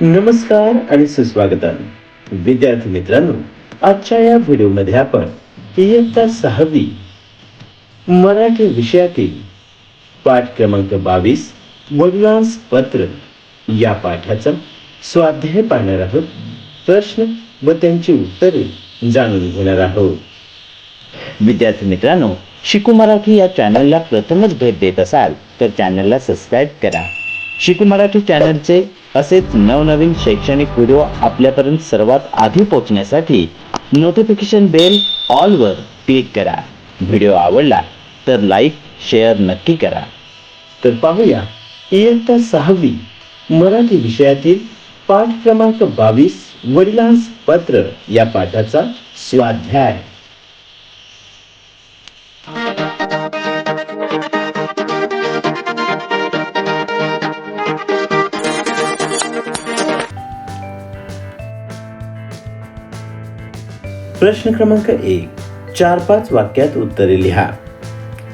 नमस्कार आणि सुस्वागतम. विद्यार्थी मित्रांनो आजच्या या व्हिडिओमध्ये आपण इयत्ता सहावी मराठी विषयातील पाठ क्रमांक बावीस वडिलांस पत्र या पाठाचा स्वाध्याय पाहणार आहोत. प्रश्न व त्यांची उत्तरे जाणून घेणार आहोत. विद्यार्थी मित्रांनो शिकू मराठी या चॅनलला प्रथमच भेट देत असाल तर चॅनलला सबस्क्राईब करा. शिकू मराठी चॅनलचे असेच नवनवीन शैक्षणिक व्हिडिओ आपल्यापर्यंत सर्वात आधी पोहोचण्यासाठी नोटिफिकेशन बेल ऑलवर क्लिक करा. व्हिडिओ आवडला तर लाईक शेअर नक्की करा. तर पाहूया इयत्ता सहावी मराठी विषयातील पाठ क्रमांक बावीस वडिलांस पत्र या पाठाचा स्वाध्याय. प्रश्न क्रमांक एक चार पाच वाक्यात उत्तरे लिहा.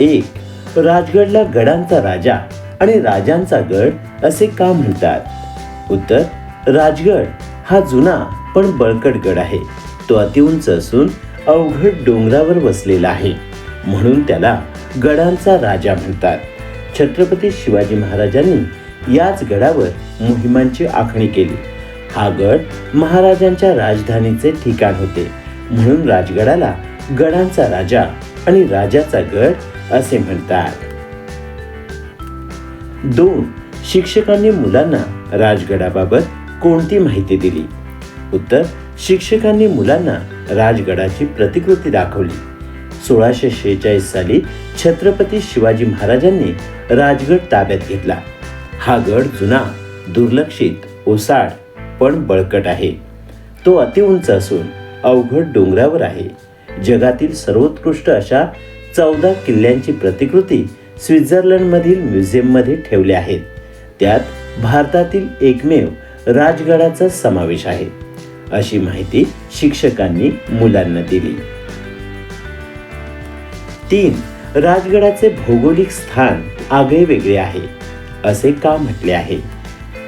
एक राजगडला गडांचा राजा आणि राजांचा गड असे का म्हणतात? उत्तर राजगड हा जुना पण बळकट गड आहे. तो अतिउंच असून अवघड डोंगरावर वसलेला आहे. म्हणून त्याला गडांचा राजा म्हणतात. छत्रपती शिवाजी महाराजांनी याच गडावर मोहिमांची आखणी केली. हा गड महाराजांच्या राजधानीचे ठिकाण होते. म्हणून राजगडाला गडांचा राजा आणि राजाचा गड असे म्हणतात. दोन शिक्षकांनी मुलांना राजगडाबाबत कोणती माहिती दिली? उत्तर शिक्षकांनी मुलांना राजगडाची प्रतिकृती दाखवली. सोळाशे शेहेचाळीस साली छत्रपती शिवाजी महाराजांनी राजगड ताब्यात घेतला. हा गड जुना दुर्लक्षित ओसाड पण बळकट आहे. तो अतिउंच असून अवघड डोंगरावर आहे. जगातील सर्वोत्कृष्ट अशा चौदा किल्ल्यांची प्रतिकृती स्वित्झर्लंडमधील म्युझियममध्ये ठेवल्या आहेत. त्यात भारतातील एकमेव राजगडाचा समावेश आहे. अशी माहिती शिक्षकांनी मुलांना दिली. तीन राजगडाचे भौगोलिक स्थान आगळे वेगळे आहे असे का म्हटले आहे?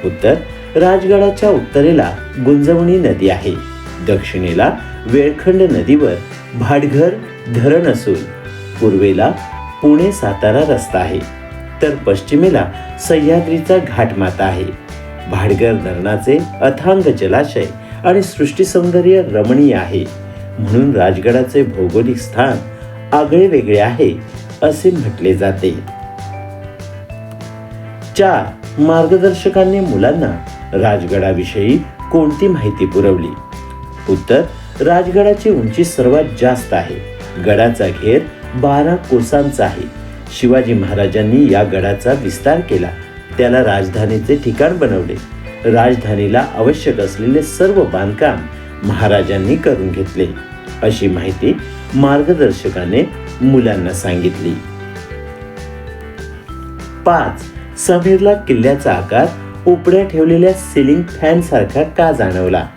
उत्तर राजगडाच्या उत्तरेला गुंजवणी नदी आहे. दक्षिणेला वेळखंड नदीवर भाटघर धरण असून पूर्वेला पुणे सातारा रस्ता आहे. तर पश्चिमेला सह्याद्रीचा घाटमाता आहे. भाडघर धरणाचे अथांग जलाशय आणि सृष्टीसौंदर्य रमणीय आहे. म्हणून राजगडाचे भौगोलिक स्थान आगळे वेगळे आहे असे म्हटले जाते. चार मार्गदर्शकांनी मुलांना राजगडाविषयी कोणती माहिती पुरवली? उत्तर राजगडाची उंची सर्वात जास्त आहे. गडाचा घेर बारा कोसांचा आहे. शिवाजी महाराजांनी या गडाचा विस्तार केला. त्याला राजधानीचे ठिकाण बनवले. राजधानीला आवश्यक असलेले सर्व बांधकाम महाराजांनी करून घेतले. अशी माहिती मार्गदर्शकाने मुलांना सांगितली. पाच. समीरला किल्ल्याचा आकार उपड्या ठेवलेल्या सिलिंग फॅन सारखा का जाणवला?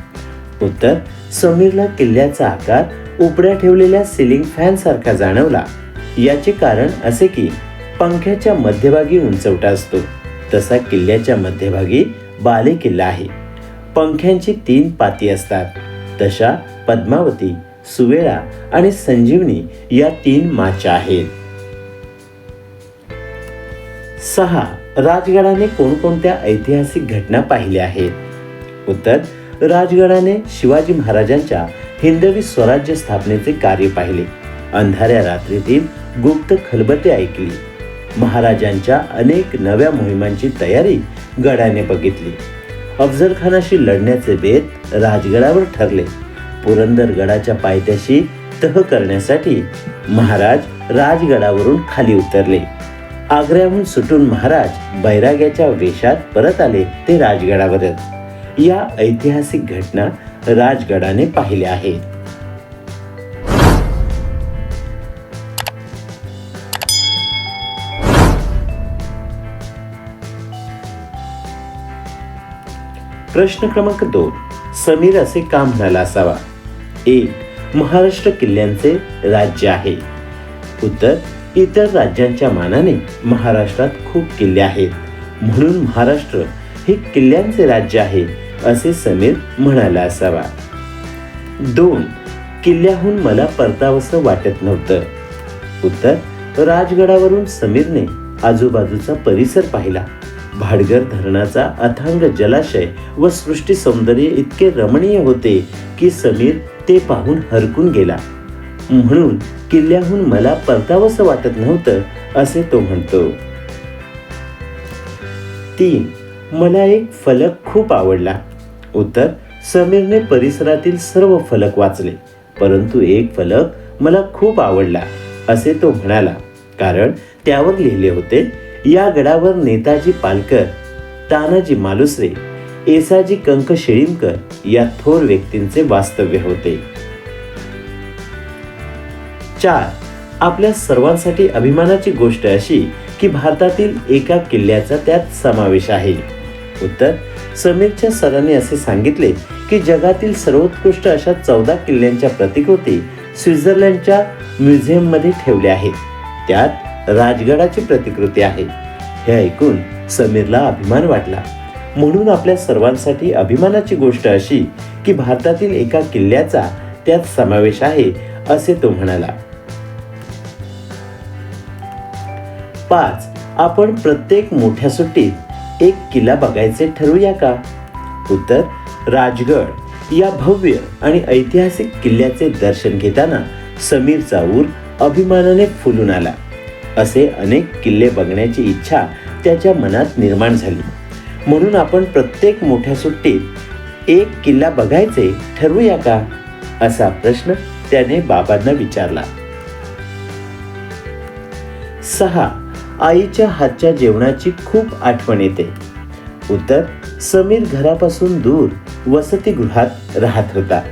उत्तर समीरला किल्ल्याचा आकार उपड्या ठेवलेल्या सिलिंग फॅन सारखा जाणवला. याचे कारण असे की पंख्याच्या मध्यभागी उंचवटा असतो. तसा किल्ल्याच्या मध्यभागी बाले किल्ला आहे. पंख्यांची तीन पाती असतात. तशा पद्मावती सुवेळा आणि संजीवनी या तीन माच्या आहेत. सहा. राजगडाने कोणकोणत्या ऐतिहासिक घटना पाहिल्या आहेत? उत्तर राजगडाने शिवाजी महाराजांच्या हिंदवी स्वराज्य स्थापनेचे कार्य पाहिले. अंधाऱ्या रात्रीतील गुप्त खलबते ऐकली. महाराजांच्या अनेक नव्या मोहिमांची तयारी गडाने बघितली. अफजल खानाशी लढण्याचे बेत राजगडावर ठरले. पुरंदर गडाच्या पायथ्याशी तह करण्यासाठी महाराज राजगडावरून खाली उतरले. आग्र्याहून सुटून महाराज बैराग्याच्या वेशात परत आले ते राजगडावरच. या ऐतिहासिक घटना राजगडाने पाहिल्या आहेत. प्रश्न क्रमांक दोन. समीर असे का म्हणाला असावा? एक महाराष्ट्र किल्ल्यांचे राज्य आहे. उत्तर इतर राज्यांच्या मानाने महाराष्ट्रात खूप किल्ले आहेत. म्हणून महाराष्ट्र हे किल्ल्यांचे राज्य आहे. असे समीर म्हणाला असावा. दोन किल्ल्याहून मला परतावंसं वाटत नव्हतं. उत्तर राजगडावरून समीरने आजूबाजूचा परिसर पाहिला. भाडगर धरणाचा अथांग जलाशय व सृष्टी सौंदर्य इतके रमणीय होते की समीर ते पाहून हरकून गेला. म्हणून किल्ल्याहून मला परतावंसं वाटत नव्हतं असे तो म्हणतो. तीन मला एक फलक खूप आवडला. उत्तर समीरने परिसरातील सर्व फलक वाचले परंतु एक फलक मला खूप आवडला असे तो म्हणाला. कारण त्यावर लिहिले होते या गडावर नेताजी पालकर तानाजी मालुसरे एसाजी कंक शेळीमकर या थोर व्यक्तींचे वास्तव्य होते. चार आपल्या सर्वांसाठी अभिमानाची गोष्ट अशी की भारतातील एका किल्ल्याचा त्यात समावेश आहे. उत्तर समीरच्या सरांनी असे सांगितले की जगातील सर्वोत्कृष्ट अशा चौदा किल्ल्यांच्या प्रतिकृती स्वित्झर्लंडच्या म्युझियममध्ये ठेवल्या आहेत. त्यात राजगडाची प्रतिकृती आहे. हे ऐकून समीरला अभिमान वाटला. म्हणून आपल्या सर्वांसाठी अभिमानाची गोष्ट अशी की भारतातील एका किल्ल्याचा त्यात समावेश आहे असे तो म्हणाला. पाच. आपण प्रत्येक मोठ्या सुट्टीत एक किल्ला बघायचे ठरवूया का? उत्तर राजगड. या भव्य आणि ऐतिहासिक किल्ल्याचे दर्शन घेताना समीर चाऊर अभिमानाने फुलून आला. असे अनेक किल्ले बघण्याची इच्छा त्याच्या मनात निर्माण झाली. म्हणून आपण प्रत्येक मोठ्या सुट्टीत एक किल्ला बघायचे ठरवूया का? असा प्रश्न त्याने बाबांना विचारला. सहा आईच्या हातच्या जेवणाची खूप आठवण येते. उत्तर समीर घरापासून दूर वसतिगृहात राहत होता.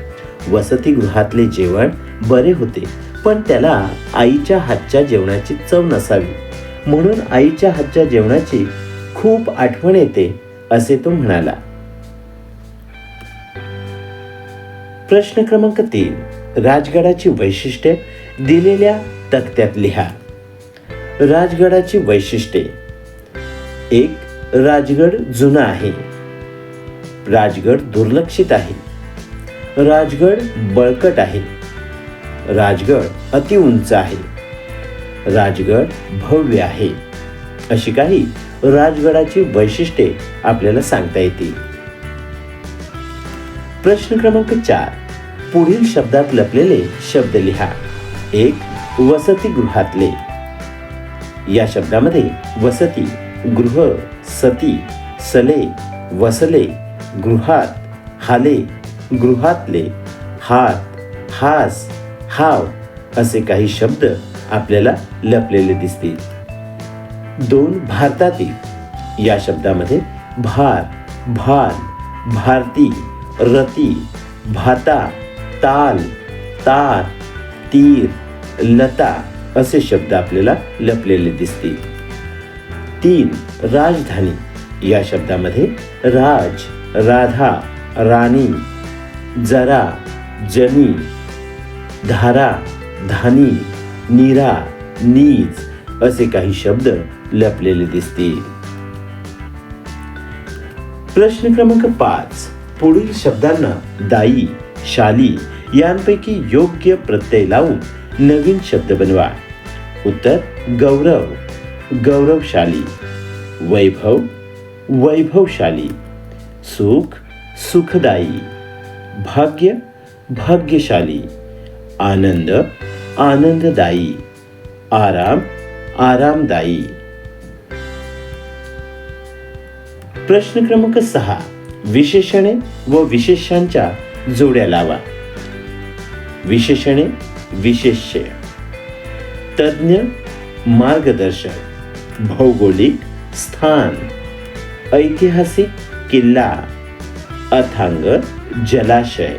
वसतिगृहातले जेवण बरे होते पण त्याला आईच्या हातच्या जेवणाची चव नसावी. म्हणून आईच्या हातच्या जेवणाची खूप आठवण येते असे तो म्हणाला. प्रश्न क्रमांक तीन. राजगडाची वैशिष्ट्ये दिलेल्या तक्त्यात लिहा. राजगडाची वैशिष्ट्ये. एक राजगड जुना आहे. राजगड दुर्लक्षित आहे. राजगड बळकट आहे. राजगड अति उंच आहे. राजगड भव्य आहे. अशी काही राजगडाची वैशिष्ट्ये आपल्याला सांगता येतील. प्रश्न क्रमांक चार. पुढील शब्दात लपलेले शब्द लिहा. एक वसतिगृहातले. या शब्दामध्ये वसती गृह सती सले वसले गृहात हाले गृहातले हात हास हाव असे काही शब्द आपल्याला लपलेले दिसतील दोन भारतातील या शब्दामध्ये भार भान भारती रती भाता ताल तार तीर लता असे शब्द आपल्याला लपलेले दिसतील. तीन राजधानी. या शब्दामध्ये राज राधा राणी जरा जनी धारा धानी नीरा नीज असे काही शब्द लपलेले दिसतील. प्रश्न क्रमांक पाच. पुढील शब्दांना दाई शाली यांपैकी योग्य प्रत्यय लावून नवीन शब्द बनवा. उत्तर गौरव. गौरवशाली. वैभव. वैभवशाली. सुख सुखदायी. भाग्य भाग्यशाली. आनंद आनंददायी. आराम आरामदायी. प्रश्न क्रमांक सहा. विशेषणे व विशेषांच्या जोड्या लावा. विशेषणे विशेष्य. तज्ज्ञ मार्गदर्शक भौगोलिक स्थान ऐतिहासिक किल्ला अथांग जलाशय.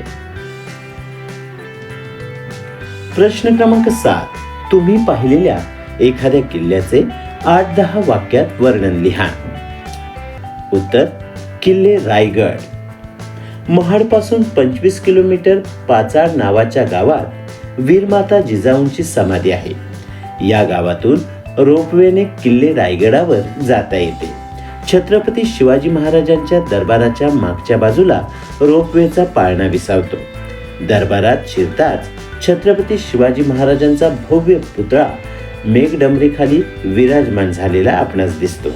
प्रश्न क्रमांक सात. तुम्ही पाहिलेल्या एखाद्या किल्ल्याचे आठ दहा वाक्यात वर्णन लिहा. उत्तर किल्ले रायगड. महाडपासून पंचवीस किलोमीटर पाचाड नावाच्या गावात वीरमाता जिजाऊंची समाधी आहे. या गावातून रोपवेने किल्ले रायगडावर जाता येते. छत्रपती शिवाजी महाराजांच्या दरबाराच्या मागच्या बाजूला रोपवेचा पाळणा विसावतो. दरबारात शिरताच छत्रपती शिवाजी महाराजांचा भव्य पुतळा मेघडंबरीखाली विराजमान झालेला आपणास दिसतो.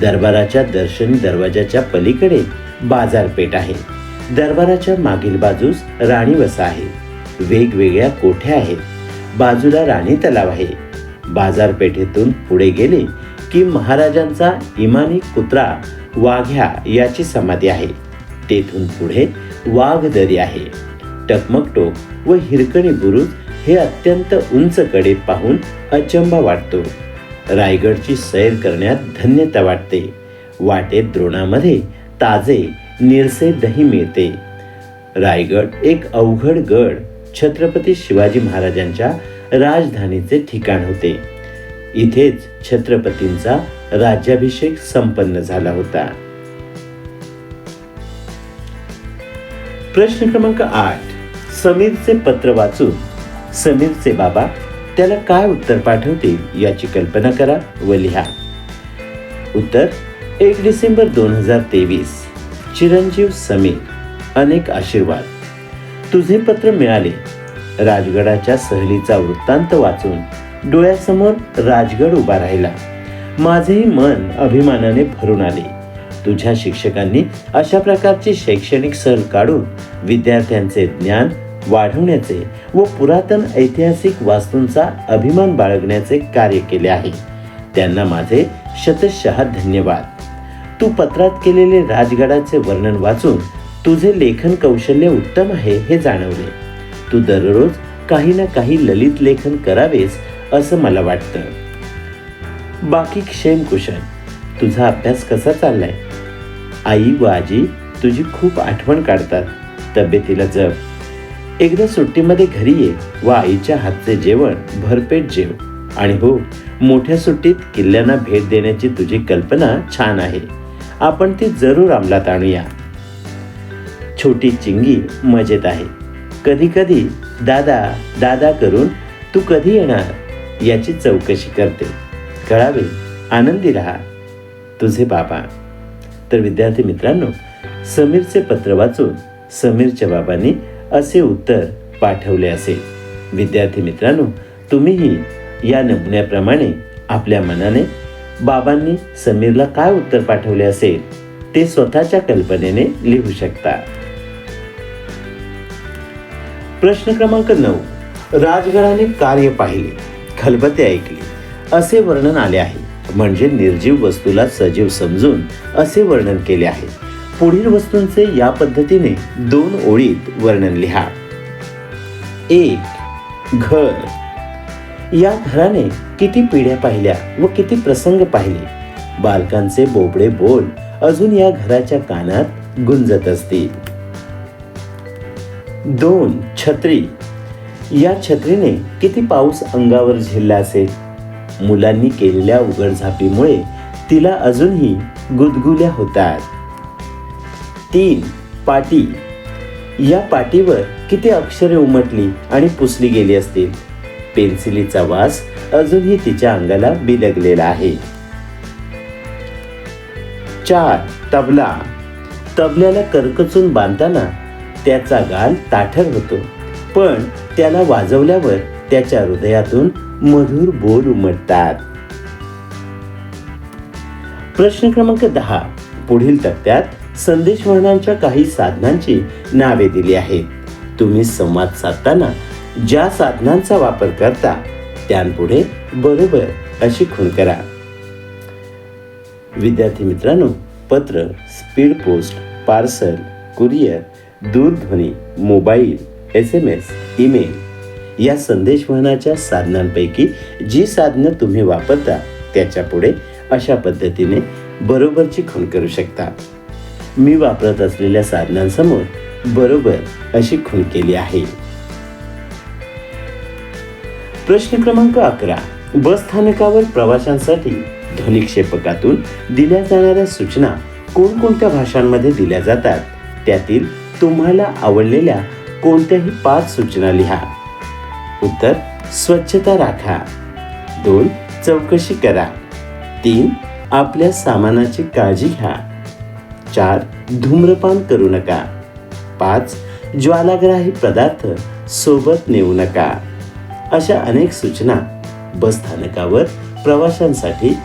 दरबाराच्या दर्शनी दरवाजाच्या पलीकडे बाजारपेठ आहे. दरबाराच्या मागील बाजूस राणीवसा आहे. वेगवेगळ्या कोठ्या आहेत? बाजूला राणी तलाव आहे. बाजारपेठेतून पुढे गेले की महाराजांचा इमानी कुत्रा वाघ्या याची समाधी आहे. तेथून पुढे वाघदरी आहे. टकमकटोक व हिरकणी बुरुज हे अत्यंत उंच कडे पाहून अचंबा वाटतो. रायगडची सैर करण्यात धन्यता वाटते. वाटेत द्रोणामध्ये ताजे निरसे दही मिळते. रायगड एक अवघड गड. छत्रपती शिवाजी महाराजांच्या राजधानीचे ठिकाण होते. इथेच छत्रपतींचा राज्याभिषेक संपन्न झाला होता. प्रश्न क्रमांक आठ. समीरचे पत्र वाचून समीरचे बाबा त्याला काय उत्तर पाठवतील याची कल्पना करा व लिहा. उत्तर एक डिसेंबर दोन हजार तेवीस. चिरंजीव समीर अनेक आशीर्वाद. तुझे पत्र मिळाले. राजगडाच्या सहलीचा वृत्तांत वाचून डोळ्यासमोर राजगड उभा राहिला. माझेही मन अभिमानाने भरून आले. तुझ्या शिक्षकांनी अशा प्रकारची शैक्षणिक सहल काढून विद्यार्थ्यांचे ज्ञान वाढवण्याचे व पुरातन ऐतिहासिक वास्तूंचा अभिमान बाळगण्याचे कार्य केले आहे. त्यांना माझे शतशः धन्यवाद. तू पत्रात केलेले राजगडाचे वर्णन वाचून तुझे लेखन कौशल्य उत्तम आहे हे जाणवले. तू दररोज काही ना काही ललित लेखन करावेस असं मला वाटतं. बाकी क्षेम कुशल तुझा अभ्यास कसा चाललाय? आई व आजी तुझी खूप आठवण काढतात. तब्येतीला जप. एकदा सुट्टीमध्ये घरी ये व आईच्या हातचे जेवण भरपेट जेव. आणि हो मोठ्या सुट्टीत किल्ल्यांना भेट देण्याची तुझी कल्पना छान आहे. आपण ती जरूर अंमलात आणूया. छोटी चिंगी मजेत आहे. कधी कधी दादा दादा करून तू कधी येणार याची चौकशी करते. कळावे? आनंदी राहा. तुझे बाबा. तर विद्यार्थी मित्रांनो समीरचे पत्र वाचून समीरच्या बाबांनी असे उत्तर पाठवले असेल. विद्यार्थी मित्रांनो तुम्हीही या नमुन्याप्रमाणे आपल्या मनाने बाबांनी समीरला काय उत्तर पाठवले असेल ते स्वतःच्या कल्पनेने लिहू शकता. प्रश्न क्रमांक नऊ. राजगडाने कार्य पाहिले. खलबते ऐकली. असे वर्णन आले आहे. म्हणजे निर्जीव वस्तूला सजीव समजून असे वर्णन केले आहे. पुढील वस्तूंचे या पद्धतीने दोन ओळीत वर्णन लिहा. एक घर. या घराने किती पिढ्या पाहिल्या व किती प्रसंग पाहिले? बालकांचे बोबडे बोल अजून या घराच्या कानात गुंजत असतील. दोन छत्री. या छत्रीने किती पाऊस अंगावर झेलला असेल? मुलांनी केलेल्या उघडझापीमुळे तिला अजूनही गुदगुल्या होतात. तीन पाटी. या पाटीवर किती अक्षरे उमटली आणि पुसली गेली असतील? पेन्सिलीचा वास अजूनही तिच्या अंगाला बिलगलेला आहे. चार तबला. तबल्याला करकचून बांधताना त्याचा गाल ताठर होतो. पण त्याला वाजवल्यावर त्याच्या हृदयातून मधुर बोल उमटतात. प्रश्न क्रमांक दहा. पुढील तक्त्यात संदेश वाहनांच्या काही साधनांची नावे दिली आहेत. तुम्ही संवाद साधताना ज्या साधनांचा वापर करता त्यांपुढे बरोबर अशी खूण करा. विद्यार्थी मित्रांनो पत्र स्पीड पोस्ट पार्सल कुरिअर दूरध्वनी mobile S M S email या संदेशवहनाच्या साधनांपैकी जी साधनं तुम्ही वापरता त्याच्या पुढे अशा पद्धतीने बरोबरची खूण करू शकता. मी वापरत असलेल्या साधनांसमोर बरोबर अशी खूण केली आहे. प्रश्न क्रमांक अकरा. बस स्थानकावर प्रवाशांसाठी ध्वनिक्षेपकातून दिल्या जाणाऱ्या सूचना कोणकोणत्या भाषांमध्ये दिल्या जातात? त्यातील तुम्हाला आवडलेल्या कोणत्याही पाच सूचना लिहा. उत्तर स्वच्छता राखा. दोन चौकशी करा. तीन आपल्या सामानाची काळजी घ्या. चार धूम्रपान करू नका. पाच ज्वालाग्राही पदार्थ सोबत नेऊ नका. अशा अनेक सूचना बस स्थानकावर प्रवाशांसाठी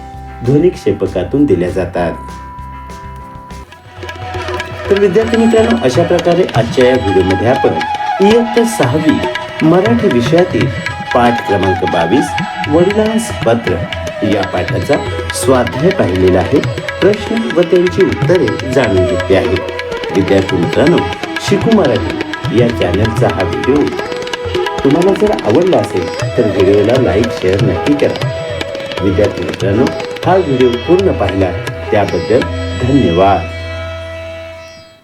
ध्वनिक्षेपकातून दिल्या जातात. तर विद्यार्थी मित्रांनो अशा प्रकारे आजच्या या व्हिडिओमध्ये आपण इयत्ता सहावी मराठी विषयातील पाठ क्रमांक बावीस वडिलांस पत्र या पाठाचा स्वाध्याय पाहिलेला आहे. प्रश्न व त्यांची उत्तरे जाणून घेतली आहेत विद्यार्थी मित्रांनो शिकू मराठी या चॅनलचा हा व्हिडिओ तुम्हाला जर आवडला असेल तर व्हिडिओला लाईक शेअर नक्की करा. विद्यार्थी मित्रांनो हा व्हिडिओ पूर्ण पाहिला त्याबद्दल धन्यवाद.